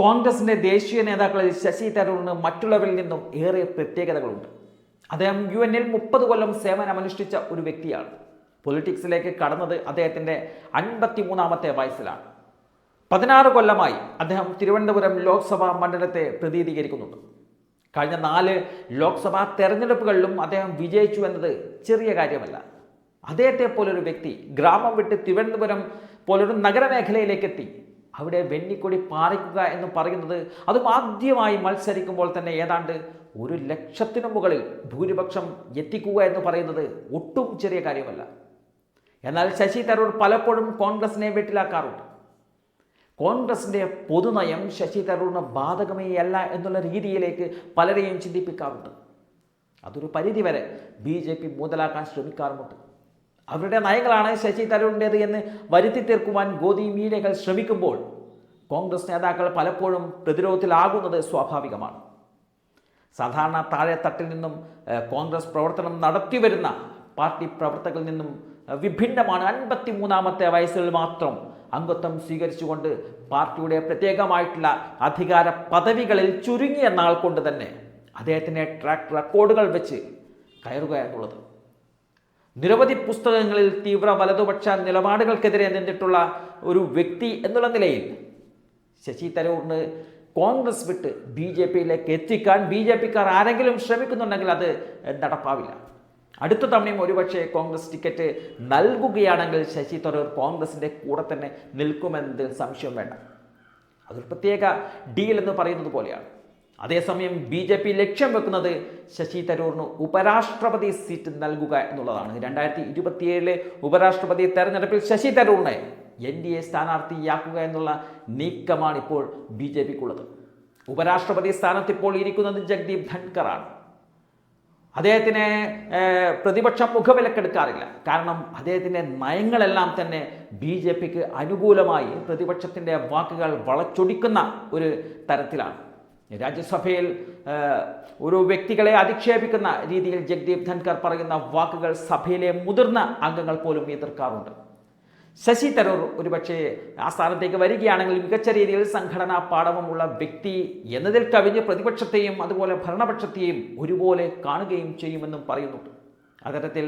കോൺഗ്രസിന്റെ ദേശീയ നേതാക്കളിൽ ശശി തരൂറിന് മറ്റുള്ളവരിൽ നിന്നും ഏറെ പ്രത്യേകതകളുണ്ട്. അദ്ദേഹം യു എന്നിൽ മുപ്പത് കൊല്ലം സേവനമനുഷ്ഠിച്ച ഒരു വ്യക്തിയാണ്. പൊളിറ്റിക്സിലേക്ക് കടന്നത് അദ്ദേഹത്തിന്റെ അൻപത്തി മൂന്നാമത്തെ വയസ്സിലാണ്. പതിനാറ് കൊല്ലമായി അദ്ദേഹം തിരുവനന്തപുരം ലോക്സഭാ മണ്ഡലത്തെ പ്രതിനിധീകരിക്കുന്നുണ്ട്. കഴിഞ്ഞ നാല് ലോക്സഭാ തെരഞ്ഞെടുപ്പുകളിലും അദ്ദേഹം വിജയിച്ചു എന്നത് ചെറിയ കാര്യമല്ല. അദ്ദേഹത്തെ പോലൊരു വ്യക്തി ഗ്രാമം വിട്ട് തിരുവനന്തപുരം പോലൊരു നഗരമേഖലയിലേക്ക് എത്തി അവിടെ വെന്നിക്കൊടി പാറിക്കുക എന്ന് പറയുന്നത് അതും ആദ്യമായി മത്സരിക്കുമ്പോൾ തന്നെ ഏതാണ്ട് ഒരു ലക്ഷത്തിനു മുകളിൽ ഭൂരിപക്ഷം എത്തിക്കുക എന്ന് പറയുന്നത് ഒട്ടും ചെറിയ കാര്യമല്ല. എന്നാൽ ശശി തരൂർ പലപ്പോഴും കോൺഗ്രസിനെ വെട്ടിലാക്കാറുണ്ട്. കോൺഗ്രസിന്റെ പൊതുനയം ശശി തരൂറിന് ബാധകമേ അല്ല എന്നുള്ള രീതിയിലേക്ക് പലരെയും ചിന്തിപ്പിക്കാറുണ്ട്. അതൊരു പരിധിവരെ ബി ജെ പി മുതലാക്കാൻ ശ്രമിക്കാറുമുണ്ട്. അവരുടെ നയങ്ങളാണ് ശശി തരൂരിന്റേത് എന്ന് വരുത്തി തീർക്കുവാൻ ഗോദി മീഡിയകൾ ശ്രമിക്കുമ്പോൾ കോൺഗ്രസ് നേതാക്കൾ പലപ്പോഴും പ്രതിരോധത്തിലാകുന്നത് സ്വാഭാവികമാണ്. സാധാരണ താഴെത്തട്ടിൽ നിന്നും കോൺഗ്രസ് പ്രവർത്തനം നടത്തി വരുന്ന പാർട്ടി പ്രവർത്തകരിൽ നിന്നും വിഭിന്നമാണ്. അൻപത്തി മൂന്നാമത്തെ വയസ്സിൽ മാത്രം അംഗത്വം സ്വീകരിച്ചുകൊണ്ട് പാർട്ടിയുടെ പ്രത്യേകമായിട്ടുള്ള അധികാര പദവികളിൽ ചുരുങ്ങിയ നാൾ കൊണ്ട് തന്നെ അദ്ദേഹത്തിന്റെ ട്രാക്ക് റെക്കോർഡുകൾ വെച്ച് കയറുക എന്നുള്ളത് നിരവധി പുസ്തകങ്ങളിൽ തീവ്ര വലതുപക്ഷ നിലപാടുകൾക്കെതിരെ നിന്നിട്ടുള്ള ഒരു വ്യക്തി എന്നുള്ള നിലയിൽ ശശി തരൂറിന് കോൺഗ്രസ് വിട്ട് ബി ജെ പിയിലേക്ക് എത്തിക്കാൻ ബി ജെ പിക്കാർ ആരെങ്കിലും ശ്രമിക്കുന്നുണ്ടെങ്കിൽ അത് നടപ്പാവില്ല. അടുത്ത തവണയും ഒരുപക്ഷെ കോൺഗ്രസ് ടിക്കറ്റ് നൽകുകയാണെങ്കിൽ ശശി തരൂർ കോൺഗ്രസിന്റെ കൂടെ തന്നെ നിൽക്കുമെന്നതിൽ സംശയം വേണ്ട. അതൊരു പ്രത്യേക ഡീൽ എന്ന് പറയുന്നത് പോലെയാണ്. അതേസമയം ബി ജെ പി ലക്ഷ്യം വെക്കുന്നത് ശശി തരൂറിന് ഉപരാഷ്ട്രപതി സീറ്റ് നൽകുക എന്നുള്ളതാണ്. രണ്ടായിരത്തി ഇരുപത്തിയേഴിലെ ഉപരാഷ്ട്രപതി തെരഞ്ഞെടുപ്പിൽ ശശി തരൂറിനെ എൻ ഡി എ സ്ഥാനാർത്ഥിയാക്കുക എന്നുള്ള നീക്കമാണ് ഇപ്പോൾ ബി ജെ പിക്കുള്ളത്. ഉപരാഷ്ട്രപതി സ്ഥാനത്ത് ഇപ്പോൾ ഇരിക്കുന്നത് ജഗ്ദീപ് ധൻകറാണ് അദ്ദേഹത്തിന് പ്രതിപക്ഷം മുഖവിലക്കെടുക്കാറില്ല. കാരണം അദ്ദേഹത്തിന്റെ നയങ്ങളെല്ലാം തന്നെ ബി ജെ പിക്ക് അനുകൂലമായി പ്രതിപക്ഷത്തിന്റെ വാക്കുകൾ വളച്ചൊടിക്കുന്ന ഒരു തരത്തിലാണ്. രാജ്യസഭയിൽ ഒരു വ്യക്തികളെ അധിക്ഷേപിക്കുന്ന രീതിയിൽ ജഗ്ദീപ് ധൻകർ പറയുന്ന വാക്കുകൾ സഭയിലെ മുതിർന്ന അംഗങ്ങൾ പോലും എതിർക്കാറുണ്ട്. ശശി തരൂർ ഒരുപക്ഷെ ആ സ്ഥാനത്തേക്ക് വരികയാണെങ്കിൽ മികച്ച രീതിയിൽ സംഘടനാ പാഠവുമുള്ള വ്യക്തി എന്നതിൽ കവിഞ്ഞ് പ്രതിപക്ഷത്തെയും അതുപോലെ ഭരണപക്ഷത്തെയും ഒരുപോലെ കാണുകയും ചെയ്യുമെന്നും പറയുന്നുണ്ട്. അത്തരത്തിൽ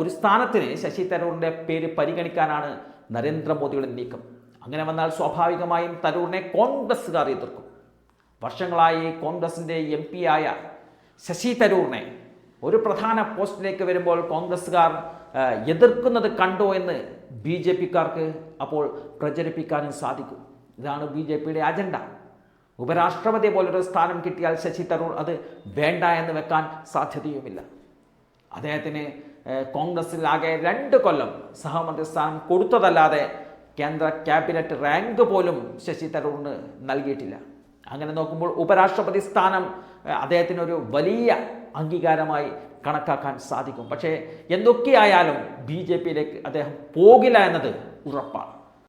ഒരു സ്ഥാനത്തിന് ശശി തരൂറിന്റെ പേര് പരിഗണിക്കാനാണ് നരേന്ദ്രമോദിയുടെ നീക്കം. അങ്ങനെ വന്നാൽ സ്വാഭാവികമായും തരൂറിനെ കോൺഗ്രസ്സുകാർ എതിർക്കും. വർഷങ്ങളായി കോൺഗ്രസിന്റെ എം പി ആയ ശശി തരൂറിനെ ഒരു പ്രധാന പോസ്റ്റിലേക്ക് വരുമ്പോൾ കോൺഗ്രസ്സുകാർ എതിർക്കുന്നത് കണ്ടോ എന്ന് ബി ജെ പിക്കാർക്ക് അപ്പോൾ പ്രചരിപ്പിക്കാനും സാധിക്കും. ഇതാണ് ബി ജെ പിയുടെ അജണ്ട. ഉപരാഷ്ട്രപതി പോലൊരു സ്ഥാനം കിട്ടിയാൽ ശശി തരൂർ അത് വേണ്ട എന്ന് വെക്കാൻ സാധ്യതയുമില്ല. അദ്ദേഹത്തിന് കോൺഗ്രസിൽ ആകെ രണ്ട് കൊല്ലം സഹമന്ത്രി സ്ഥാനം കൊടുത്തതല്ലാതെ കേന്ദ്ര ക്യാബിനറ്റ് റാങ്ക് പോലും ശശി തരൂറിന് നൽകിയിട്ടില്ല. അങ്ങനെ നോക്കുമ്പോൾ ഉപരാഷ്ട്രപതി സ്ഥാനം അദ്ദേഹത്തിനൊരു വലിയ അംഗീകാരമായി കണക്കാക്കാൻ സാധിക്കും. പക്ഷേ എന്തൊക്കെയായാലും ബി ജെ പിയിലേക്ക് അദ്ദേഹം പോകില്ല എന്നത് ഉറപ്പാണ്.